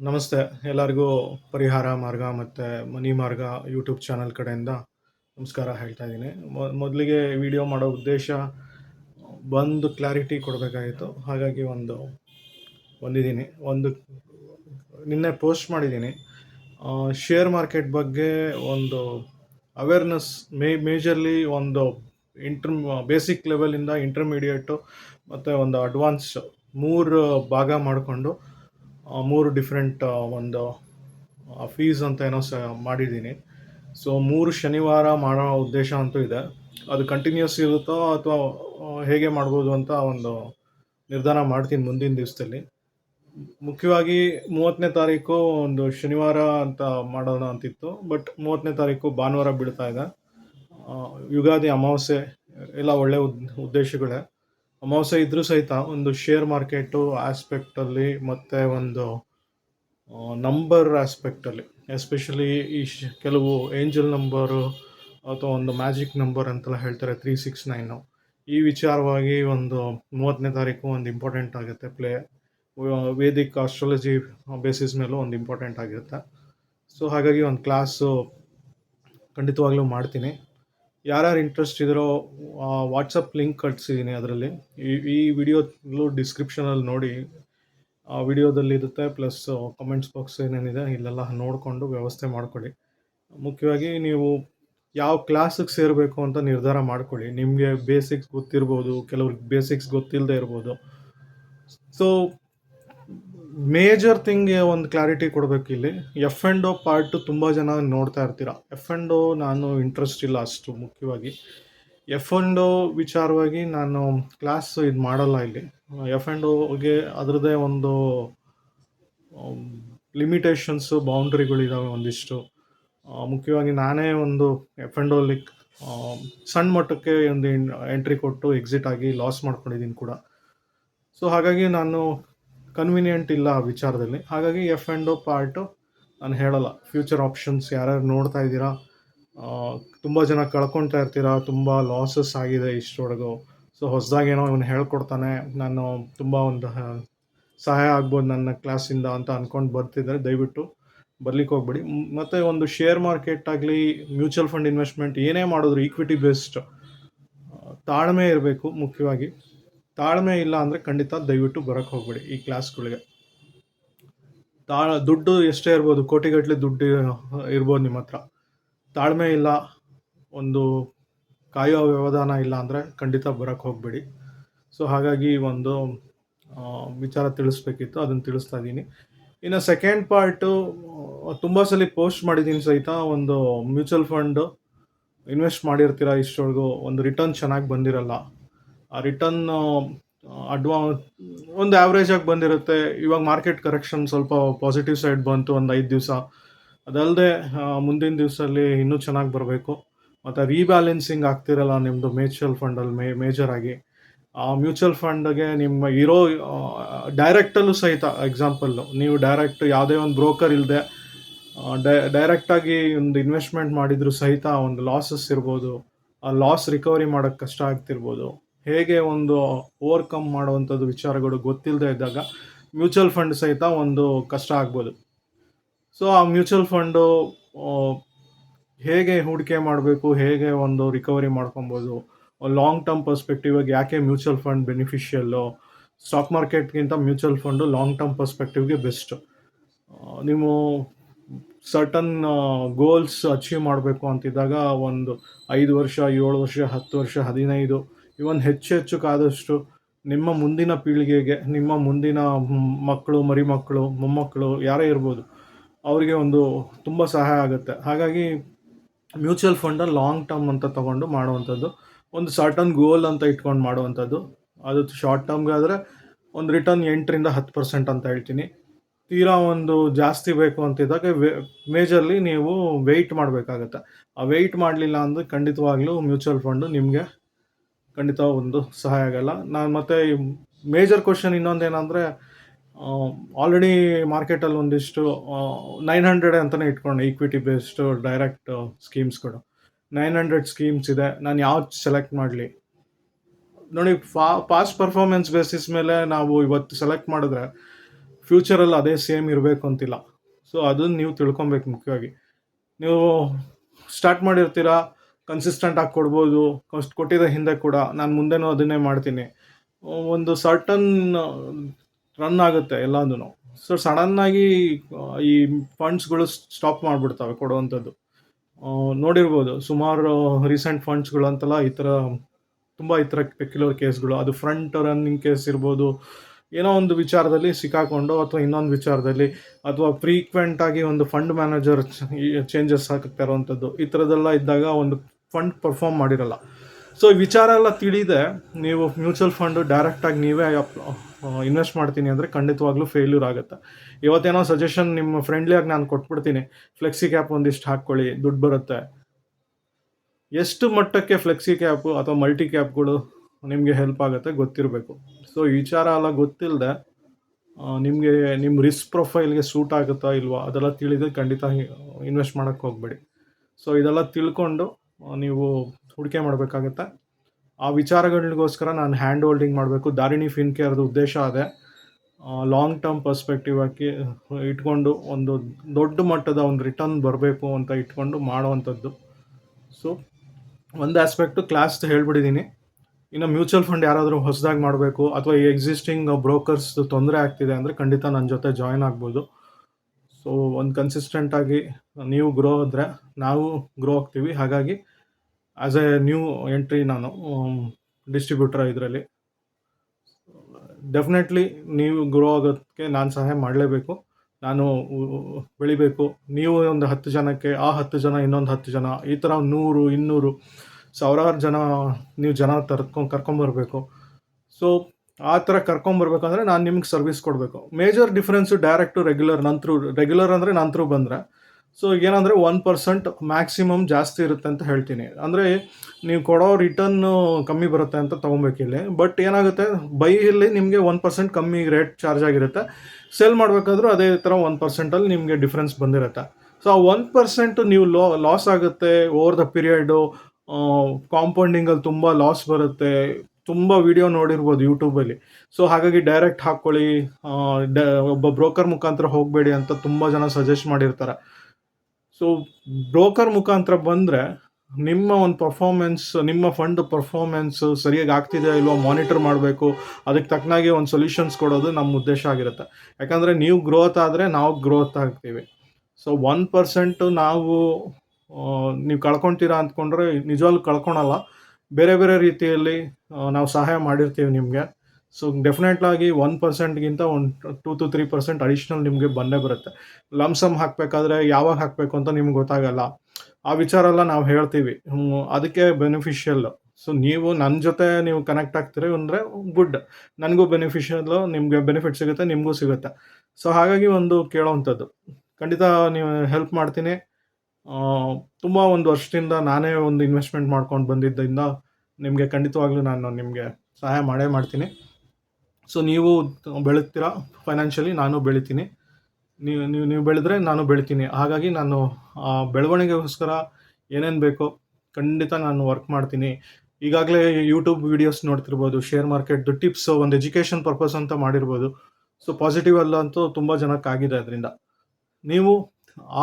ನಮಸ್ತೆ. ಎಲ್ಲರಿಗೂ ಪರಿಹಾರ ಮಾರ್ಗ ಮತ್ತು ಮನಿ ಮಾರ್ಗ ಯೂಟ್ಯೂಬ್ ಚಾನಲ್ ಕಡೆಯಿಂದ ನಮಸ್ಕಾರ ಹೇಳ್ತಾ ಇದ್ದೀನಿ. ಮೊದಲಿಗೆ ವಿಡಿಯೋ ಮಾಡೋ ಉದ್ದೇಶ ಒಂದು ಕ್ಲಾರಿಟಿ ಕೊಡಬೇಕಾಗಿತ್ತು. ಹಾಗಾಗಿ ಒಂದು, ಬಂದಿದ್ದೀನಿ. ಒಂದು, ನಿನ್ನೆ ಪೋಸ್ಟ್ ಮಾಡಿದ್ದೀನಿ. ಶೇರ್ ಮಾರ್ಕೆಟ್ ಬಗ್ಗೆ ಒಂದು ಅವೇರ್ನೆಸ್ ಮೇ ಮೇಜರ್ಲಿ ಒಂದು ಇಂಟರ್ ಬೇಸಿಕ್ ಲೆವೆಲಿಂದ ಇಂಟರ್ಮೀಡಿಯೇಟು ಮತ್ತು ಒಂದು ಅಡ್ವಾನ್ಸ್ ಮೂರು ಭಾಗ ಮಾಡಿಕೊಂಡು ಮೂರು ಡಿಫ್ರೆಂಟ್ ಒಂದು ಫೀಸ್ ಅಂತ ಏನೋ ಸ, ಮಾಡಿದ್ದೀನಿ. ಸೊ ಮೂರು ಶನಿವಾರ ಮಾಡೋ ಉದ್ದೇಶ ಅಂತೂ ಇದೆ. ಅದು ಕಂಟಿನ್ಯೂಸ್ ಇರುತ್ತೋ ಅಥವಾ ಹೇಗೆ ಮಾಡ್ಬೋದು ಅಂತ ಒಂದು ನಿರ್ಧಾರ ಮಾಡ್ತೀನಿ ಮುಂದಿನ ದಿವಸದಲ್ಲಿ. ಮುಖ್ಯವಾಗಿ ಮೂವತ್ತನೇ ತಾರೀಕು ಒಂದು ಶನಿವಾರ ಅಂತ ಮಾಡೋಣ ಅಂತಿತ್ತು. ಬಟ್ ಮೂವತ್ತನೇ ತಾರೀಕು ಭಾನುವಾರ ಬೀಳ್ತಾ ಇದೆ. ಯುಗಾದಿ ಅಮಾವಾಸ್ಯೆ ಎಲ್ಲ ಒಳ್ಳೆಯ ಉದ್, ಉದ್ದೇಶಗಳೇ. ಅಮಾವಾಸ್ಯೆ ಇದ್ರೂ ಸಹಿತ ಒಂದು ಶೇರ್ ಮಾರ್ಕೆಟು ಆಸ್ಪೆಕ್ಟಲ್ಲಿ ಮತ್ತು ಒಂದು ನಂಬರ್ ಆಸ್ಪೆಕ್ಟಲ್ಲಿ ಎಸ್ಪೆಷಲಿ ಈ ಕೆಲವು ಏಂಜಲ್ ನಂಬರು ಅಥವಾ ಒಂದು ಮ್ಯಾಜಿಕ್ ನಂಬರ್ ಅಂತೆಲ್ಲ ಹೇಳ್ತಾರೆ ತ್ರೀ ಸಿಕ್ಸ್ ನೈನು ಈ ವಿಚಾರವಾಗಿ ಒಂದು ಮೂವತ್ತನೇ ತಾರೀಕು ಒಂದು ಇಂಪಾರ್ಟೆಂಟ್ ಆಗುತ್ತೆ. ಪ್ಲೇ ವೇದಿಕ್ ಆಸ್ಟ್ರಾಲಜಿ ಬೇಸಿಸ್ ಮೇಲೂ ಒಂದು ಇಂಪಾರ್ಟೆಂಟ್ ಆಗಿರುತ್ತೆ. ಸೊ ಹಾಗಾಗಿ ಒಂದು ಕ್ಲಾಸು ಖಂಡಿತವಾಗ್ಲೂ ಮಾಡ್ತೀನಿ. ಯಾರ್ಯಾರು ಇಂಟ್ರೆಸ್ಟ್ ಇದ್ರೋ ವಾಟ್ಸಪ್ ಲಿಂಕ್ ಕಳಿಸಿದ್ದೀನಿ ಅದರಲ್ಲಿ. ಈ ಈ ವಿಡಿಯೋಲು ಡಿಸ್ಕ್ರಿಪ್ಷನಲ್ಲಿ ನೋಡಿ, ಆ ವಿಡಿಯೋದಲ್ಲಿ ಇರುತ್ತೆ ಪ್ಲಸ್ ಕಮೆಂಟ್ಸ್ ಬಾಕ್ಸ್ ಏನೇನಿದೆ, ಇಲ್ಲೆಲ್ಲ ನೋಡಿಕೊಂಡು ವ್ಯವಸ್ಥೆ ಮಾಡಿಕೊಳ್ಳಿ. ಮುಖ್ಯವಾಗಿ ನೀವು ಯಾವ ಕ್ಲಾಸಿಗೆ ಸೇರಬೇಕು ಅಂತ ನಿರ್ಧಾರ ಮಾಡ್ಕೊಳ್ಳಿ. ನಿಮಗೆ ಬೇಸಿಕ್ಸ್ ಗೊತ್ತಿರ್ಬೋದು, ಕೆಲವ್ರಿಗೆ ಬೇಸಿಕ್ಸ್ ಗೊತ್ತಿಲ್ಲದೆ ಇರ್ಬೋದು. ಸೊ ಮೇಜರ್ ಥಿಂಗ್ಗೆ ಒಂದು ಕ್ಲಾರಿಟಿ ಕೊಡಬೇಕು ಇಲ್ಲಿ. ಎಫ್ ಆ್ಯಂಡ್ ಓ ಪಾರ್ಟ್ ತುಂಬ ಜನ ನೋಡ್ತಾ ಇರ್ತೀರ. ಎಫ್ ಆ್ಯಂಡ್ ಓ ನಾನು ಇಂಟ್ರೆಸ್ಟ್ ಇಲ್ಲ ಅಷ್ಟು ಮುಖ್ಯವಾಗಿ. ಎಫ್ ಆ್ಯಂಡ್ ಓ ವಿಚಾರವಾಗಿ ನಾನು ಕ್ಲಾಸ್ ಇದು ಮಾಡಲ್ಲ ಇಲ್ಲಿ. ಎಫ್ ಆ್ಯಂಡ್ ಓಗೆ ಅದರದ್ದೇ ಒಂದು ಲಿಮಿಟೇಷನ್ಸು ಬೌಂಡ್ರಿಗಳಿದ್ದಾವೆ ಒಂದಿಷ್ಟು. ಮುಖ್ಯವಾಗಿ ನಾನೇ ಒಂದು ಎಫ್ ಆ್ಯಂಡ್ ಓಲಿ ಸಣ್ಣ ಮಟ್ಟಕ್ಕೆ ಒಂದು ಎಂಟ್ರಿ ಕೊಟ್ಟು ಎಕ್ಸಿಟ್ ಆಗಿ ಲಾಸ್ ಮಾಡ್ಕೊಂಡಿದ್ದೀನಿ ಕೂಡ. ಸೊ ಹಾಗಾಗಿ ನಾನು ಕನ್ವೀನಿಯೆಂಟ್ ಇಲ್ಲ ಆ ವಿಚಾರದಲ್ಲಿ. ಹಾಗಾಗಿ ಎಫ್ ಆ್ಯಂಡ್ ಓ ಪಾರ್ಟು ನಾನು ಹೇಳಲ್ಲ. ಫ್ಯೂಚರ್ ಆಪ್ಷನ್ಸ್ ಯಾರ್ಯಾರು ನೋಡ್ತಾ ಇದ್ದೀರಾ ತುಂಬ ಜನ ಕಳ್ಕೊಳ್ತಾ ಇರ್ತೀರಾ, ತುಂಬ ಲಾಸಸ್ ಆಗಿದೆ ಇಷ್ಟರೊಳಗು. ಸೊ ಹೊಸದಾಗಿ ಏನೋ ಇವನು ಹೇಳ್ಕೊಡ್ತಾನೆ. ನಾನು ತುಂಬ ಒಂದು ಸಹಾಯ ಆಗ್ಬೋದು ನನ್ನ ಕ್ಲಾಸಿಂದ ಅಂತ ಅಂದ್ಕೊಂಡು ಬರ್ತಿದ್ದಾರೆ. ದಯವಿಟ್ಟು ಬರ್ಲಿಕ್ಕೆ ಹೋಗ್ಬೇಡಿ. ಮತ್ತು ಒಂದು ಶೇರ್ ಮಾರ್ಕೆಟ್ ಆಗಲಿ ಮ್ಯೂಚುವಲ್ ಫಂಡ್ ಇನ್ವೆಸ್ಟ್ಮೆಂಟ್ ಏನೇ ಮಾಡಿದ್ರು ಈಕ್ವಿಟಿ ಬೇಸ್ಡ್ ತಾಳ್ಮೆ ಇರಬೇಕು ಮುಖ್ಯವಾಗಿ. ತಾಳ್ಮೆ ಇಲ್ಲ ಅಂದರೆ ಖಂಡಿತ ದಯವಿಟ್ಟು ಬರೋಕ್ಕೆ ಹೋಗ್ಬೇಡಿ ಈ ಕ್ಲಾಸ್ಗಳಿಗೆ. ತಾಳ, ದುಡ್ಡು ಎಷ್ಟೇ ಇರ್ಬೋದು ಕೋಟಿಗಟ್ಟಲೆ ದುಡ್ಡು ಇರ್ಬೋದು ನಿಮ್ಮ ಹತ್ರ. ತಾಳ್ಮೆ ಇಲ್ಲ, ಒಂದು ಕಾಯೋ ವ್ಯವಧಾನ ಇಲ್ಲ ಅಂದರೆ ಖಂಡಿತ ಬರೋಕ್ಕೆ ಹೋಗಬೇಡಿ. ಸೊ ಹಾಗಾಗಿ ಒಂದು ವಿಚಾರ ತಿಳಿಸ್ಬೇಕಿತ್ತು, ಅದನ್ನು ತಿಳಿಸ್ತಾ ಇದ್ದೀನಿ. ಇನ್ನು ಸೆಕೆಂಡ್ ಪಾರ್ಟು ತುಂಬ ಸಲ ಪೋಸ್ಟ್ ಮಾಡಿದ್ದೀನಿ ಸಹಿತ, ಒಂದು ಮ್ಯೂಚುವಲ್ ಫಂಡು ಇನ್ವೆಸ್ಟ್ ಮಾಡಿರ್ತೀರ ಇಷ್ಟೊಳಗು, ಒಂದು ರಿಟರ್ನ್ ಚೆನ್ನಾಗಿ ಬಂದಿರಲ್ಲ. ರಿಟರ್ನ್ ಅಡ್ವಾ ಒಂದು ಆ್ಯಾವ್ರೇಜಾಗಿ ಬಂದಿರುತ್ತೆ. ಇವಾಗ ಮಾರ್ಕೆಟ್ ಕರೆಕ್ಷನ್ ಸ್ವಲ್ಪ ಪಾಸಿಟಿವ್ ಸೈಡ್ ಬಂತು ಒಂದು ಐದು ದಿವಸ. ಅದಲ್ಲದೆ ಮುಂದಿನ ದಿವಸದಲ್ಲಿ ಇನ್ನೂ ಚೆನ್ನಾಗಿ ಬರಬೇಕು. ಮತ್ತು ರೀಬ್ಯಾಲೆನ್ಸಿಂಗ್ ಆಗ್ತಿರಲ್ಲ ನಿಮ್ಮದು ಮ್ಯೂಚುವಲ್ ಫಂಡಲ್ಲಿ ಮೇ ಆಗಿ. ಆ ಮ್ಯೂಚುವಲ್ ಫಂಡ್ಗೆ ನಿಮ್ಮ ಇರೋ ಡೈರೆಕ್ಟಲ್ಲೂ ಸಹಿತ ಎಕ್ಸಾಂಪಲ್ಲು ನೀವು ಡೈರೆಕ್ಟ್ ಯಾವುದೇ ಒಂದು ಬ್ರೋಕರ್ ಇಲ್ಲದೆ ಡೈ ಡೈರೆಕ್ಟಾಗಿ ಒಂದು ಇನ್ವೆಸ್ಟ್ಮೆಂಟ್ ಮಾಡಿದರೂ ಸಹಿತ ಒಂದು ಲಾಸಸ್ ಇರ್ಬೋದು, ಆ ಲಾಸ್ ರಿಕವರಿ ಮಾಡೋಕ್ಕೆ ಕಷ್ಟ ಆಗ್ತಿರ್ಬೋದು. ಹೇಗೆ ಒಂದು ಓವರ್ಕಮ್ ಮಾಡುವಂಥದ್ದು ವಿಚಾರಗಳು ಗೊತ್ತಿಲ್ಲದೆ ಇದ್ದಾಗ ಮ್ಯೂಚುವಲ್ ಫಂಡ್ ಸಹಿತ ಒಂದು ಕಷ್ಟ ಆಗ್ಬೋದು. ಸೊ ಆ ಮ್ಯೂಚುವಲ್ ಫಂಡು ಹೇಗೆ ಹೂಡಿಕೆ ಮಾಡಬೇಕು, ಹೇಗೆ ಒಂದು ರಿಕವರಿ ಮಾಡ್ಕೊಬೋದು ಲಾಂಗ್ ಟರ್ಮ್ ಪರ್ಸ್ಪೆಕ್ಟಿವಾಗಿ ಯಾಕೆ ಮ್ಯೂಚುವಲ್ ಫಂಡ್ ಬೆನಿಫಿಷಿಯಲ್ಲು ಸ್ಟಾಕ್ ಮಾರ್ಕೆಟ್ಗಿಂತ ಮ್ಯೂಚುವಲ್ ಫಂಡು ಲಾಂಗ್ ಟರ್ಮ್ ಪರ್ಸ್ಪೆಕ್ಟಿವ್ಗೆ ಬೆಸ್ಟ್ ನೀವು ಸರ್ಟನ್ ಗೋಲ್ಸ್ ಅಚೀವ್ ಮಾಡಬೇಕು ಅಂತಿದ್ದಾಗ ಒಂದು ಐದು ವರ್ಷ, ಏಳು ವರ್ಷ, ಹತ್ತು ವರ್ಷ, ಹದಿನೈದು ಇವನ್ ಹೆಚ್ಚು ಹೆಚ್ಚು ಕಾದಷ್ಟು ನಿಮ್ಮ ಮುಂದಿನ ಪೀಳಿಗೆಗೆ, ನಿಮ್ಮ ಮುಂದಿನ ಮಕ್ಕಳು, ಮರಿಮಕ್ಕಳು, ಮೊಮ್ಮಕ್ಕಳು, ಯಾರೇ ಇರ್ಬೋದು, ಅವರಿಗೆ ಒಂದು ತುಂಬ ಸಹಾಯ ಆಗುತ್ತೆ. ಹಾಗಾಗಿ ಮ್ಯೂಚುವಲ್ ಫಂಡಲ್ಲಿ ಲಾಂಗ್ ಟರ್ಮ್ ಅಂತ ತೊಗೊಂಡು ಮಾಡುವಂಥದ್ದು, ಒಂದು ಸರ್ಟನ್ ಗೋಲ್ ಅಂತ ಇಟ್ಕೊಂಡು ಮಾಡುವಂಥದ್ದು, ಅದು ಶಾರ್ಟ್ ಟರ್ಮ್ಗಾದರೆ ಒಂದು ರಿಟರ್ನ್ ಎಂಟರಿಂದ ಹತ್ತು ಪರ್ಸೆಂಟ್ ಅಂತ ಹೇಳ್ತೀನಿ. ತೀರಾ ಒಂದು ಜಾಸ್ತಿ ಬೇಕು ಅಂತಿದ್ದಾಗ ವೇ ಮೇಜರ್ಲಿ ನೀವು ವೆಯ್ಟ್ ಮಾಡಬೇಕಾಗತ್ತೆ. ಆ ವೆಯ್ಟ್ ಮಾಡಲಿಲ್ಲ ಅಂದರೆ ಖಂಡಿತವಾಗ್ಲೂ ಮ್ಯೂಚುವಲ್ ಫಂಡು ನಿಮಗೆ ಖಂಡಿತ ಒಂದು ಸಹಾಯ ಆಗಲ್ಲ. ನಾನು ಮತ್ತೆ ಮೇಜರ್ ಕ್ವಶನ್ ಇನ್ನೊಂದೇನೆಂದರೆ ಆಲ್ರೆಡಿ ಮಾರ್ಕೆಟಲ್ಲಿ ಒಂದಿಷ್ಟು ನೈನ್ ಹಂಡ್ರೆಡ್ ಅಂತಲೇ ಇಟ್ಕೊಂಡು ಈಕ್ವಿಟಿ ಬೇಸ್ಡ್ ಡೈರೆಕ್ಟ್ ಸ್ಕೀಮ್ಸ್ಗಳು ನೈನ್ ಹಂಡ್ರೆಡ್ ಸ್ಕೀಮ್ಸ್ ಇದೆ, ನಾನು ಯಾವ್ದು ಸೆಲೆಕ್ಟ್ ಮಾಡಲಿ? ನೋಡಿ ಫಾ ಪಾಸ್ಟ್ ಪರ್ಫಾರ್ಮೆನ್ಸ್ ಬೇಸಿಸ್ ಮೇಲೆ ನಾವು ಇವತ್ತು ಸೆಲೆಕ್ಟ್ ಮಾಡಿದ್ರೆ ಫ್ಯೂಚರಲ್ಲಿ ಅದೇ ಸೇಮ್ ಇರಬೇಕು ಅಂತಿಲ್ಲ. ಸೊ ಅದನ್ನು ನೀವು ತಿಳ್ಕೊಬೇಕು ಮುಖ್ಯವಾಗಿ. ನೀವು ಸ್ಟಾರ್ಟ್ ಮಾಡಿರ್ತೀರಾ? ಕನ್ಸಿಸ್ಟೆಂಟ್ ಆಗಿ ಕೊಡ್ಬೋದು ಕಸ್ಟ್ ಕೊಟ್ಟಿರೋ ಹಿಂದೆ ಕೂಡ ನಾನು ಮುಂದೆನೂ ಅದನ್ನೇ ಮಾಡ್ತೀನಿ. ಒಂದು ಸರ್ಟನ್ ರನ್ ಆಗುತ್ತೆ ಎಲ್ಲದೂ ಸೊ ಸಡನ್ನಾಗಿ ಈ ಫಂಡ್ಸ್ಗಳು ಸ್ಟಾಪ್ ಮಾಡಿಬಿಡ್ತವೆ ಕೊಡುವಂಥದ್ದು. ನೋಡಿರ್ಬೋದು, ಸುಮಾರು ರೀಸೆಂಟ್ ಫಂಡ್ಸ್ಗಳು ಅಂತೆಲ್ಲ ಈ ಥರ, ತುಂಬ ಈ ಥರ ಪೆಕ್ಯುಲರ್ ಕೇಸ್ಗಳು ಅದು ಫ್ರಂಟ್ ರನ್ನಿಂಗ್ ಕೇಸ್ ಇರ್ಬೋದು. ಏನೋ ಒಂದು ವಿಚಾರದಲ್ಲಿ ಸಿಕ್ಕಾಕೊಂಡು ಅಥವಾ ಇನ್ನೊಂದು ವಿಚಾರದಲ್ಲಿ ಅಥವಾ ಫ್ರೀಕ್ವೆಂಟ್ ಆಗಿ ಒಂದು ಫಂಡ್ ಮ್ಯಾನೇಜರ್ ಚೇಂಜಸ್ ಆಗ್ತಾ ಇರೋವಂಥದ್ದು. ಈ ಥರದ್ದೆಲ್ಲ ಇದ್ದಾಗ ಒಂದು ಫಂಡ್ ಪರ್ಫಾರ್ಮ್ ಮಾಡಿರಲ್ಲ. ಸೊ ಈ ವಿಚಾರ ಎಲ್ಲ ತಿಳಿದೆ. ನೀವು ಮ್ಯೂಚುವಲ್ ಫಂಡು ಡೈರೆಕ್ಟಾಗಿ ನೀವೇ ಇನ್ವೆಸ್ಟ್ ಮಾಡ್ತೀನಿ ಅಂದರೆ ಖಂಡಿತವಾಗ್ಲೂ ಫೇಲ್ಯೂರ್ ಆಗುತ್ತೆ. ಇವತ್ತೇನೋ ಸಜೆಷನ್ ನಿಮ್ಮ ಫ್ರೆಂಡ್ಲಿಯಾಗಿ ನಾನು ಕೊಟ್ಬಿಡ್ತೀನಿ. ಫ್ಲೆಕ್ಸಿ ಕ್ಯಾಪ್ ಒಂದಿಷ್ಟು ಹಾಕ್ಕೊಳ್ಳಿ, ದುಡ್ಡು ಬರುತ್ತೆ. ಎಷ್ಟು ಮಟ್ಟಕ್ಕೆ ಫ್ಲೆಕ್ಸಿ ಕ್ಯಾಪು ಅಥವಾ ಮಲ್ಟಿ ಕ್ಯಾಪ್ಗಳು ನಿಮಗೆ ಹೆಲ್ಪ್ ಆಗುತ್ತೆ ಗೊತ್ತಿರಬೇಕು. ಸೊ ಈ ವಿಚಾರ ಎಲ್ಲ ಗೊತ್ತಿಲ್ಲದೆ ನಿಮಗೆ ನಿಮ್ಮ ರಿಸ್ಕ್ ಪ್ರೊಫೈಲ್ಗೆ ಸೂಟ್ ಆಗುತ್ತಾ ಇಲ್ವಾ ಅದೆಲ್ಲ ತಿಳಿದ್ರೆ ಖಂಡಿತ ಇನ್ವೆಸ್ಟ್ ಮಾಡೋಕ್ಕೆ ಹೋಗಬೇಡಿ. ಸೊ ಇದೆಲ್ಲ ತಿಳ್ಕೊಂಡು ನೀವು ಹೂಡಿಕೆ ಮಾಡಬೇಕಾಗತ್ತೆ. ಆ ವಿಚಾರಗಳಿಗೋಸ್ಕರ ನಾನು ಹ್ಯಾಂಡ್ ಹೋಲ್ಡಿಂಗ್ ಮಾಡಬೇಕು. ದಾರಿಣಿ ಫಿನ್ ಕೇರ್ದು ಉದ್ದೇಶ ಅದೇ. ಲಾಂಗ್ ಟರ್ಮ್ ಪರ್ಸ್ಪೆಕ್ಟಿವ್ ಹಾಕಿ, ಇಟ್ಕೊಂಡು ಒಂದು ದೊಡ್ಡ ಮಟ್ಟದ ಒಂದು ರಿಟರ್ನ್ ಬರಬೇಕು ಅಂತ ಇಟ್ಕೊಂಡು ಮಾಡುವಂಥದ್ದು. ಸೊ ಒಂದು ಆಸ್ಪೆಕ್ಟು ಕ್ಲಾಸ್ ಹೇಳ್ಬಿಟ್ಟಿದ್ದೀನಿ ಇನ್ನು ಮ್ಯೂಚುವಲ್ ಫಂಡ್ ಯಾರಾದರೂ ಹೊಸದಾಗಿ ಮಾಡಬೇಕು, ಅಥವಾ ಈ ಎಕ್ಸಿಸ್ಟಿಂಗ್ ಬ್ರೋಕರ್ಸ್ ತೊಂದರೆ ಆಗ್ತಿದೆ ಅಂದರೆ ಖಂಡಿತ ನನ್ನ ಜೊತೆ ಜಾಯ್ನ್ ಆಗ್ಬೋದು. ಸೊ ಒಂದು ಕನ್ಸಿಸ್ಟೆಂಟ್ ಆಗಿ ನೀವು ಗ್ರೋ ಆದರೆ ನಾವು ಗ್ರೋ ಆಗ್ತೀವಿ. ಹಾಗಾಗಿ ಆ್ಯಸ್ ಎ ನ್ಯೂ ಎಂಟ್ರಿ ನಾನು ಡಿಸ್ಟ್ರಿಬ್ಯೂಟರ್ ಇದರಲ್ಲಿ. ಡೆಫಿನೆಟ್ಲಿ ನೀವು ಗ್ರೋ ಆಗೋದಕ್ಕೆ ನಾನು ಸಹಾಯ ಮಾಡಲೇಬೇಕು. ನಾನು ಬೆಳಿಬೇಕು. ನೀವು ಒಂದು ಹತ್ತು ಜನಕ್ಕೆ, ಆ ಹತ್ತು ಜನ ಇನ್ನೊಂದು ಹತ್ತು ಜನ, ಈ ಥರ ನೂರು, ಇನ್ನೂರು, ಸಾವಿರಾರು ಜನ ನೀವು ಜನ ತರ್ಕೊಂಡು ಕರ್ಕೊಂಬರ್ಬೇಕು ಸೊ ಆ ಥರ ಕರ್ಕೊಂಬರ್ಬೇಕಂದ್ರೆ ನಾನು ನಿಮ್ಗೆ ಸರ್ವಿಸ್ ಕೊಡಬೇಕು. ಮೇಜರ್ ಡಿಫ್ರೆನ್ಸು ಡೈರೆಕ್ಟು ರೆಗ್ಯುಲರ್ ನಂತರ ರೆಗ್ಯುಲರ್ ಅಂದರೆ ನಂತರ ಬಂದರೆ. ಸೊ ಏನಂದರೆ ಒನ್ ಪರ್ಸೆಂಟ್ ಮ್ಯಾಕ್ಸಿಮಮ್ ಜಾಸ್ತಿ ಇರುತ್ತೆ ಅಂತ ಹೇಳ್ತೀನಿ. ಅಂದರೆ ನೀವು ಕೊಡೋ ರಿಟರ್ನ್ ಕಮ್ಮಿ ಬರುತ್ತೆ ಅಂತ ತೊಗೊಬೇಕಿಲ್ಲಿ ಬಟ್ ಏನಾಗುತ್ತೆ? ಬೈಯಲ್ಲಿ ನಿಮಗೆ ಒನ್ ಪರ್ಸೆಂಟ್ ಕಮ್ಮಿ ರೇಟ್ ಚಾರ್ಜ್ ಆಗಿರುತ್ತೆ. ಸೆಲ್ ಮಾಡಬೇಕಾದ್ರೂ ಅದೇ ಥರ ಒನ್ ಪರ್ಸೆಂಟಲ್ಲಿ ನಿಮಗೆ ಡಿಫ್ರೆನ್ಸ್ ಬಂದಿರುತ್ತೆ. ಸೊ ಆ ಒನ್ ಪರ್ಸೆಂಟ್ ನೀವು ಲೋ ಲಾಸ್ ಆಗುತ್ತೆ ಓವರ್ ದ ಪೀರಿಯಡು ಕಾಂಪೌಂಡಿಂಗಲ್ಲಿ ತುಂಬ ಲಾಸ್ ಬರುತ್ತೆ. ತುಂಬ ವಿಡಿಯೋ ನೋಡಿರ್ಬೋದು ಯೂಟ್ಯೂಬಲ್ಲಿ ಸೊ ಹಾಗಾಗಿ ಡೈರೆಕ್ಟ್ ಹಾಕ್ಕೊಳ್ಳಿ. ಒಬ್ಬ ಬ್ರೋಕರ್ ಮುಖಾಂತರ ಹೋಗಬೇಡಿ ಅಂತ ತುಂಬ ಜನ ಸಜೆಸ್ಟ್ ಮಾಡಿರ್ತಾರೆ. ಸೊ ಬ್ರೋಕರ್ ಮುಖಾಂತರ ಬಂದರೆ ನಿಮ್ಮ ಒಂದು ಪರ್ಫಾರ್ಮೆನ್ಸ್ ನಿಮ್ಮ ಫಂಡ್ ಪರ್ಫಾರ್ಮೆನ್ಸ್ ಸರಿಯಾಗಿ ಆಗ್ತಿದೆಯಾ ಇಲ್ವೋ ಮಾನಿಟರ್ ಮಾಡಬೇಕು, ಅದಕ್ಕೆ ತಕ್ಕನಾಗಿ ಒಂದು ಸೊಲ್ಯೂಷನ್ಸ್ ಕೊಡೋದು ನಮ್ಮ ಉದ್ದೇಶ ಆಗಿರುತ್ತೆ. ಯಾಕಂದರೆ ನೀವು ಗ್ರೋತ್ ಆದರೆ ನಾವು ಗ್ರೋತ್ ಆಗ್ತೀವಿ. ಸೊ ಒನ್ ಪರ್ಸೆಂಟು ನಾವು ನೀವು ಕಳ್ಕೊತೀರಾ ಅಂದ್ಕೊಂಡ್ರೆ ನಿಜವಾಗ್ಲೂ ಕಳ್ಕೊಳಲ್ಲ. ಬೇರೆ ಬೇರೆ ರೀತಿಯಲ್ಲಿ ನಾವು ಸಹಾಯ ಮಾಡಿರ್ತೀವಿ ನಿಮಗೆ. ಸೊ ಡೆಫಿನೆಟ್ಲಾಗಿ ಒನ್ ಪರ್ಸೆಂಟ್ಗಿಂತ ಒಂದು two to three percent additional ನಿಮಗೆ ಬಂದೇ ಬರುತ್ತೆ. ಲಮ್ಸಮ್ ಹಾಕಬೇಕಾದ್ರೆ ಯಾವಾಗ ಹಾಕಬೇಕು ಅಂತ ನಿಮ್ಗೆ ಗೊತ್ತಾಗಲ್ಲ. ಆ ವಿಚಾರ ಎಲ್ಲ ನಾವು ಹೇಳ್ತೀವಿ. ಅದಕ್ಕೆ ಬೆನಿಫಿಷಿಯಲ್ ಸೊ ನೀವು ನನ್ನ ಜೊತೆ ನೀವು ಕನೆಕ್ಟ್ ಆಗ್ತೀರಿ ಅಂದರೆ ಗುಡ್. ನನಗೂ ಬೆನಿಫಿಷಿಯಲ್ ನಿಮಗೆ ಬೆನಿಫಿಟ್ ಸಿಗುತ್ತೆ, ನಿಮಗೂ ಸಿಗುತ್ತೆ. ಸೊ ಹಾಗಾಗಿ ಒಂದು ಕೇಳೋವಂಥದ್ದು. ಖಂಡಿತ ನೀವು ಹೆಲ್ಪ್ ಮಾಡ್ತೀನಿ. ತುಂಬ ಒಂದು ವರ್ಷದಿಂದ ನಾನೇ ಒಂದು ಇನ್ವೆಸ್ಟ್ಮೆಂಟ್ ಮಾಡ್ಕೊಂಡು ಬಂದಿದ್ದರಿಂದ ನಿಮಗೆ ಖಂಡಿತವಾಗ್ಲೂ ನಾನು ನಿಮಗೆ ಸಹಾಯ ಮಾಡೇ ಮಾಡ್ತೀನಿ. ಸೊ ನೀವು ಬೆಳೀತೀರಾ ಫೈನಾನ್ಷಿಯಲಿ ನಾನು ಬೆಳಿತೀನಿ. ನೀವು ನೀವು ನೀವು ಬೆಳೆದ್ರೆ ನಾನು ಬೆಳಿತೀನಿ. ಹಾಗಾಗಿ ನಾನು ಬೆಳವಣಿಗೆಗೋಸ್ಕರ ಏನೇನು ಬೇಕೋ ಖಂಡಿತ ನಾನು ವರ್ಕ್ ಮಾಡ್ತೀನಿ. ಈಗಾಗಲೇ ಯೂಟ್ಯೂಬ್ ವೀಡಿಯೋಸ್ ನೋಡ್ತಿರ್ಬೋದು ಶೇರ್ ಮಾರ್ಕೆಟ್ದು ಟಿಪ್ಸ್ ಒಂದು ಎಜುಕೇಷನ್ ಪರ್ಪಸ್ ಅಂತ ಮಾಡಿರ್ಬೋದು. ಸೊ ಪಾಸಿಟಿವ್ ಅಲ್ಲ ಅಂತೂ ತುಂಬ ಜನಕ್ಕಾಗಿದೆ ಅದರಿಂದ. ನೀವು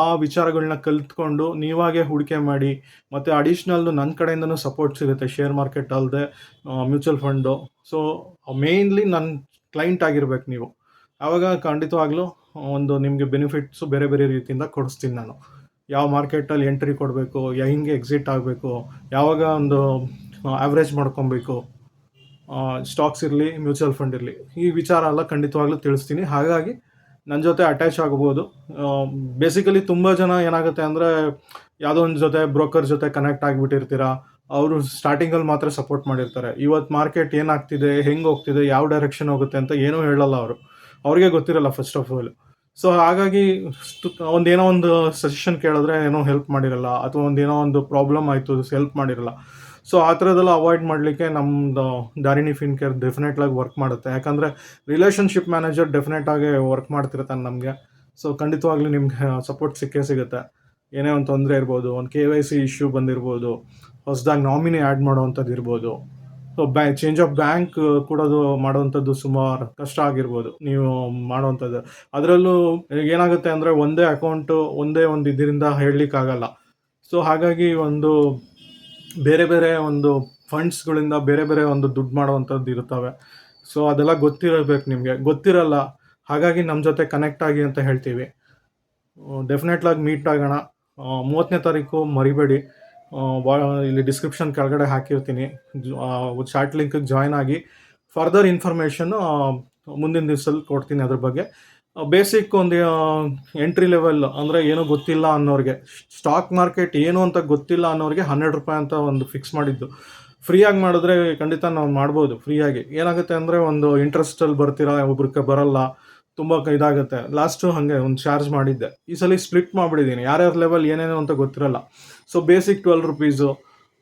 ಆ ವಿಚಾರಗಳನ್ನ ಕಲ್ತ್ಕೊಂಡು ನೀವಾಗೇ ಹೂಡಿಕೆ ಮಾಡಿ, ಮತ್ತು ಅಡಿಷ್ನಲ್ ನನ್ನ ಕಡೆಯಿಂದನೂ ಸಪೋರ್ಟ್ ಸಿಗುತ್ತೆ ಶೇರ್ ಮಾರ್ಕೆಟ್ ಅಲ್ಲದೆ ಮ್ಯೂಚುವಲ್ ಫಂಡು ಸೊ ಮೇಯ್ನ್ಲಿ ನನ್ನ ಕ್ಲೈಂಟ್ ಆಗಿರ್ಬೇಕು ನೀವು. ಆವಾಗ ಖಂಡಿತವಾಗ್ಲೂ ಒಂದು ನಿಮಗೆ ಬೆನಿಫಿಟ್ಸು ಬೇರೆ ಬೇರೆ ರೀತಿಯಿಂದ ಕೊಡಿಸ್ತೀನಿ ನಾನು. ಯಾವ ಮಾರ್ಕೆಟಲ್ಲಿ ಎಂಟ್ರಿ ಕೊಡಬೇಕು, ಹೆಂಗೆ ಎಕ್ಸಿಟ್ ಆಗಬೇಕು, ಯಾವಾಗ ಒಂದು ಆವ್ರೇಜ್ ಮಾಡ್ಕೊಬೇಕು ಸ್ಟಾಕ್ಸ್ ಇರಲಿ ಮ್ಯೂಚುವಲ್ ಫಂಡ್ ಇರಲಿ, ಈ ವಿಚಾರ ಎಲ್ಲ ಖಂಡಿತವಾಗ್ಲೂ ತಿಳಿಸ್ತೀನಿ. ಹಾಗಾಗಿ ನನ್ನ ಜೊತೆ ಅಟ್ಯಾಚ್ ಆಗಬಹುದು ಬೇಸಿಕಲಿ ತುಂಬ ಜನ ಏನಾಗುತ್ತೆ ಅಂದರೆ ಯಾವುದೋ ಒಂದು ಜೊತೆ ಬ್ರೋಕರ್ ಜೊತೆ ಕನೆಕ್ಟ್ ಆಗಿಬಿಟ್ಟಿರ್ತೀರಾ, ಅವರು ಸ್ಟಾರ್ಟಿಂಗಲ್ಲಿ ಮಾತ್ರ ಸಪೋರ್ಟ್ ಮಾಡಿರ್ತಾರೆ. ಇವತ್ತು ಮಾರ್ಕೆಟ್ ಏನಾಗ್ತಿದೆ, ಹೆಂಗೆ ಹೋಗ್ತಿದೆ, ಯಾವ ಡೈರೆಕ್ಷನ್ ಹೋಗುತ್ತೆ ಅಂತ ಏನೂ ಹೇಳಲ್ಲ ಅವರು. ಅವ್ರಿಗೆ ಗೊತ್ತಿರಲ್ಲ ಫಸ್ಟ್ ಆಫ್ ಆಲ್ ಸೊ ಹಾಗಾಗಿ ಒಂದೇನೋ ಒಂದು ಸಜೆಷನ್ ಕೇಳಿದ್ರೆ ಏನೋ ಹೆಲ್ಪ್ ಮಾಡಿರಲ್ಲ, ಅಥವಾ ಒಂದೇನೋ ಒಂದು ಪ್ರಾಬ್ಲಮ್ ಆಯಿತು ಹೆಲ್ಪ್ ಮಾಡಿರಲ್ಲ. ಸೊ ಆ ಥರದೆಲ್ಲ ಅವಾಯ್ಡ್ ಮಾಡಲಿಕ್ಕೆ ನಮ್ಮದು ದಾರಿಣಿ ಫಿನ್ ಕೇರ್ ಡೆಫಿನೆಟ್ಲಾಗಿ ವರ್ಕ್ ಮಾಡುತ್ತೆ. ಯಾಕಂದರೆ ರಿಲೇಷನ್ಶಿಪ್ ಮ್ಯಾನೇಜರ್ ಡೆಫಿನೆಟಾಗಿ ವರ್ಕ್ ಮಾಡ್ತಿರ್ತಾನೆ ನಮಗೆ. ಸೊ ಖಂಡಿತವಾಗ್ಲೂ ನಿಮಗೆ ಸಪೋರ್ಟ್ ಸಿಕ್ಕೇ ಸಿಗುತ್ತೆ. ಏನೇ ಒಂದು ತೊಂದರೆ ಇರ್ಬೋದು, ಒಂದು ಕೆ ವೈ ಸಿ ಇಶ್ಯೂ ಬಂದಿರ್ಬೋದು, ಹೊಸದಾಗಿ ನಾಮಿನಿ ಆ್ಯಡ್ ಮಾಡೋವಂಥದ್ದು ಇರ್ಬೋದು. ಸೊ ಬ್ಯಾ ಚೇಂಜ್ ಆಫ್ ಬ್ಯಾಂಕ್ ಕೊಡೋದು ಮಾಡುವಂಥದ್ದು ಸುಮಾರು ಕಷ್ಟ ಆಗಿರ್ಬೋದು ನೀವು ಮಾಡುವಂಥದ್ದು. ಅದರಲ್ಲೂ ಏನಾಗುತ್ತೆ ಅಂದರೆ ಒಂದೇ ಅಕೌಂಟು ಒಂದೇ ಒಂದು ಇದರಿಂದ ಹೇಳಲಿಕ್ಕಾಗಲ್ಲ. ಸೊ ಹಾಗಾಗಿ ಒಂದು ಬೇರೆ ಬೇರೆ ಒಂದು ಫಂಡ್ಸ್ಗಳಿಂದ ಬೇರೆ ಬೇರೆ ಒಂದು ದುಡ್ಡು ಮಾಡುವಂಥದ್ದು ಇರುತ್ತವೆ. ಸೊ ಅದೆಲ್ಲ ಗೊತ್ತಿರಬೇಕು ನಿಮಗೆ. ಗೊತ್ತಿರಲ್ಲ, ಹಾಗಾಗಿ ನಮ್ಮ ಜೊತೆ ಕನೆಕ್ಟ್ ಆಗಿ ಅಂತ ಹೇಳ್ತೀವಿ. ಡೆಫಿನೆಟ್ಲಾಗಿ ಮೀಟ್ ಆಗೋಣ. ಮೂವತ್ತನೇ ತಾರೀಕು ಮರಿಬೇಡಿ. ವಾ ಇಲ್ಲಿ ಡಿಸ್ಕ್ರಿಪ್ಷನ್ ಕೆಳಗಡೆ ಹಾಕಿರ್ತೀನಿ. ಚಾಟ್ ಲಿಂಕಿಗೆ ಜಾಯ್ನ್ ಆಗಿ. ಫರ್ದರ್ ಇನ್ಫಾರ್ಮೇಷನ್ನು ಮುಂದಿನ ದಿವಸದಲ್ಲಿ ಕೊಡ್ತೀನಿ ಅದ್ರ ಬಗ್ಗೆ. ಬೇಸಿಕ್ ಒಂದು ಎಂಟ್ರಿ ಲೆವೆಲ್ ಅಂದರೆ ಏನೂ ಗೊತ್ತಿಲ್ಲ ಅನ್ನೋರಿಗೆ. ಸ್ಟಾಕ್ ಮಾರ್ಕೆಟ್ ಏನು ಅಂತ ಗೊತ್ತಿಲ್ಲ ಅನ್ನೋರಿಗೆ ಹನ್ನೆರಡು ರೂಪಾಯಿ ಅಂತ ಒಂದು ಫಿಕ್ಸ್ ಮಾಡಿದ್ದು. ಫ್ರೀಯಾಗಿ ಮಾಡಿದ್ರೆ ಖಂಡಿತ ನಾವು ಮಾಡ್ಬೋದು ಫ್ರೀಯಾಗಿ ಏನಾಗುತ್ತೆ ಅಂದರೆ ಒಂದು ಇಂಟ್ರೆಸ್ಟಲ್ಲಿ ಬರ್ತೀರಾ ಒಬ್ರಿಗೆ ಬರಲ್ಲ, ತುಂಬ ಇದಾಗುತ್ತೆ. ಲಾಸ್ಟು ಹಾಗೆ ಒಂದು ಚಾರ್ಜ್ ಮಾಡಿದ್ದೆ. ಈ ಸಲ ಸ್ಪ್ಲಿಟ್ ಮಾಡಿಬಿಟ್ಟಿದ್ದೀನಿ. ಯಾರ್ಯಾರ ಲೆವೆಲ್ ಏನೇನು ಅಂತ ಗೊತ್ತಿರಲ್ಲ. ಸೊ ಬೇಸಿಕ್ ಟ್ವೆಲ್ ರುಪೀಸು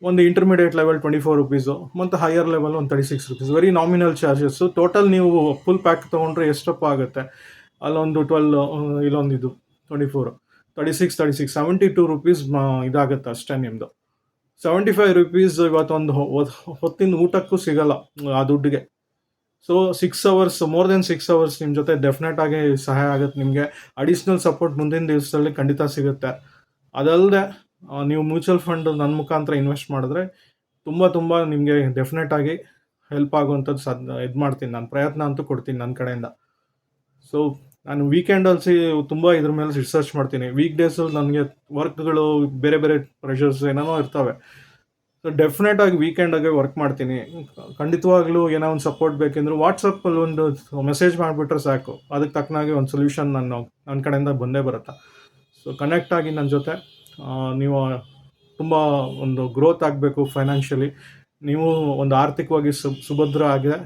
ಒಂದು intermediate level twenty four rupees ಮತ್ತು ಹೈಯರ್ ಲೆವೆಲ್ ಒಂದು thirty six rupees very nominal charges total ನೀವು ಫುಲ್ ಪ್ಯಾಕ್ ತೊಗೊಂಡ್ರೆ ಎಷ್ಟಪ್ಪ ಆಗುತ್ತೆ? ಅಲ್ಲೊಂದು ಟ್ವೆಲ್ ಇಲ್ಲೊಂದು ಇದು twenty four thirty six thirty six seventy two rupees ಇದಾಗುತ್ತೆ ಅಷ್ಟೇ ನಿಮ್ಮದು ಸೆವೆಂಟಿ ಫೈವ್ ರುಪೀಸ್ ಇವತ್ತೊಂದು ಹೊತ್ತಿನ ಊಟಕ್ಕೂ ಸಿಗಲ್ಲ, ಆ ದುಡ್ಡಿಗೆ. So six hours more than six hours ನಿಮ್ಮ ಜೊತೆ ಡೆಫಿನೆಟ್ ಆಗಿ ಸಹಾಯ ಆಗುತ್ತೆ ನಿಮಗೆ. ಅಡಿಷ್ನಲ್ ಸಪೋರ್ಟ್ ಮುಂದಿನ ದಿವಸದಲ್ಲಿ ಖಂಡಿತ ಸಿಗುತ್ತೆ. ಅದಲ್ಲದೆ ನೀವು ಮ್ಯೂಚುವಲ್ ಫಂಡ್ ನನ್ನ ಮುಖಾಂತರ ಇನ್ವೆಸ್ಟ್ ಮಾಡಿದ್ರೆ ತುಂಬ ತುಂಬ ನಿಮಗೆ ಡೆಫಿನೆಟ್ ಆಗಿ ಹೆಲ್ಪ್ ಆಗುವಂಥದ್ದು ಸದ್ ಇದು ಮಾಡ್ತೀನಿ ನಾನು ಪ್ರಯತ್ನ ಅಂತೂ ಕೊಡ್ತೀನಿ ನನ್ನ ಕಡೆಯಿಂದ. ಸೊ ನಾನು ವೀಕೆಂಡಲ್ಲಿ ತುಂಬ ಇದ್ರ ಮೇಲೆ ರಿಸರ್ಚ್ ಮಾಡ್ತೀನಿ. ವೀಕ್ ಡೇಸಲ್ಲಿ ನನಗೆ ವರ್ಕ್ಗಳು ಬೇರೆ ಬೇರೆ ಪ್ರೆಷರ್ಸ್ ಏನೇನೋ ಇರ್ತವೆ. ಸೊ ಡೆಫಿನೆಟ್ ಆಗಿ ವೀಕೆಂಡಾಗೆ ವರ್ಕ್ ಮಾಡ್ತೀನಿ. ಖಂಡಿತವಾಗ್ಲೂ ಏನೋ ಒಂದು ಸಪೋರ್ಟ್ ಬೇಕೆಂದ್ರೆ ವಾಟ್ಸಪ್ಪಲ್ಲಿ ಒಂದು ಮೆಸೇಜ್ ಮಾಡಿಬಿಟ್ರೆ ಸಾಕು. ಅದಕ್ಕೆ ತಕ್ಕನಾಗಿ ಒಂದು ಸೊಲ್ಯೂಷನ್ ನಾನು ನನ್ನ ಕಡೆಯಿಂದ ಬಂದೇ ಬರುತ್ತೆ. ಸೊ ಕನೆಕ್ಟ್ ಆಗಿ ನನ್ನ ಜೊತೆ. ನೀವು ತುಂಬ ಒಂದು ಗ್ರೋತ್ ಆಗಬೇಕು ಫೈನಾನ್ಷಿಯಲಿ ನೀವು ಒಂದು ಆರ್ಥಿಕವಾಗಿ ಸುಭದ್ರ ಆಗಿದೆ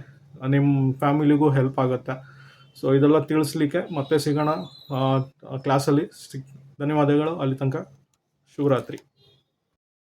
ನಿಮ್ಮ ಫ್ಯಾಮಿಲಿಗೂ ಹೆಲ್ಪ್ ಆಗುತ್ತೆ. ಸೊ ಇದೆಲ್ಲ ತಿಳಿಸ್ಲಿಕ್ಕೆ ಮತ್ತೆ ಸಿಗೋಣ ಕ್ಲಾಸಲ್ಲಿ ಧನ್ಯವಾದಗಳು. ಅಲ್ಲಿ ತನಕ ಶಿವರಾತ್ರಿ